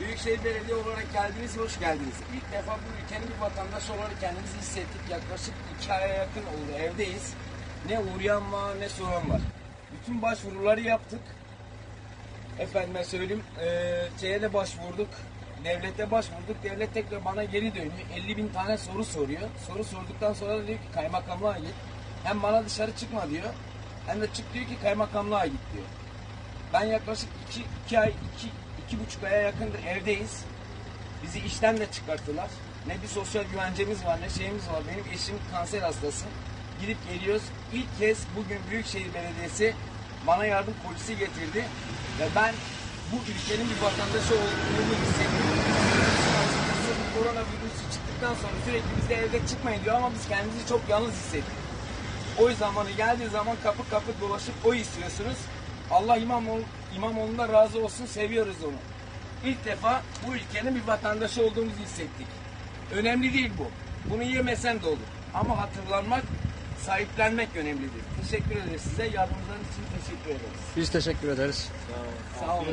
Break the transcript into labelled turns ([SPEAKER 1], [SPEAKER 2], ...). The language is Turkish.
[SPEAKER 1] Büyükşehir Belediye olarak geldiniz, hoş geldiniz. İlk defa bu ülkenin bir vatandaşı olarak kendimizi hissettik. Yaklaşık iki aya yakın oldu evdeyiz. Ne uğrayan var ne soran var. Bütün başvuruları yaptık. Efendime söyleyeyim, eee şeye de başvurduk. Devlete başvurduk. Devlet tekrar bana geri dönüyor. 50 bin tane soru soruyor. Soru sorduktan sonra da diyor ki kaymakamlığa git. Hem bana dışarı çıkma diyor. Hem de çık diyor ki kaymakamlığa git diyor. Ben yaklaşık iki, iki ay, iki, iki buçuk aya yakındır evdeyiz. Bizi işten de çıkarttılar. Ne bir sosyal güvencemiz var ne şeyimiz var. Benim eşim kanser hastası. Gidip geliyoruz. İlk kez bugün Büyükşehir Belediyesi bana yardım polisi getirdi. Ve ben bu ülkenin bir vatandaşı olduğumu hissettim. Sırf Koronavirüsü çıktıktan sonra sürekli bize evde çıkmayın diyor ama biz kendimizi çok yalnız hissettik. Oy zamanı geldiği zaman kapı kapı dolaşıp oy istiyorsunuz. Allah İmamoğlu, İmamoğlu'ndan razı olsun seviyoruz onu. İlk defa bu ülkenin bir vatandaşı olduğumuzu hissettik. Önemli değil bu. Bunu yemesen de olur. Ama hatırlanmak, sahiplenmek önemlidir. Teşekkür ederiz size. Yardımlarınız için teşekkür ederiz.
[SPEAKER 2] Biz teşekkür ederiz.
[SPEAKER 1] Sağ olun.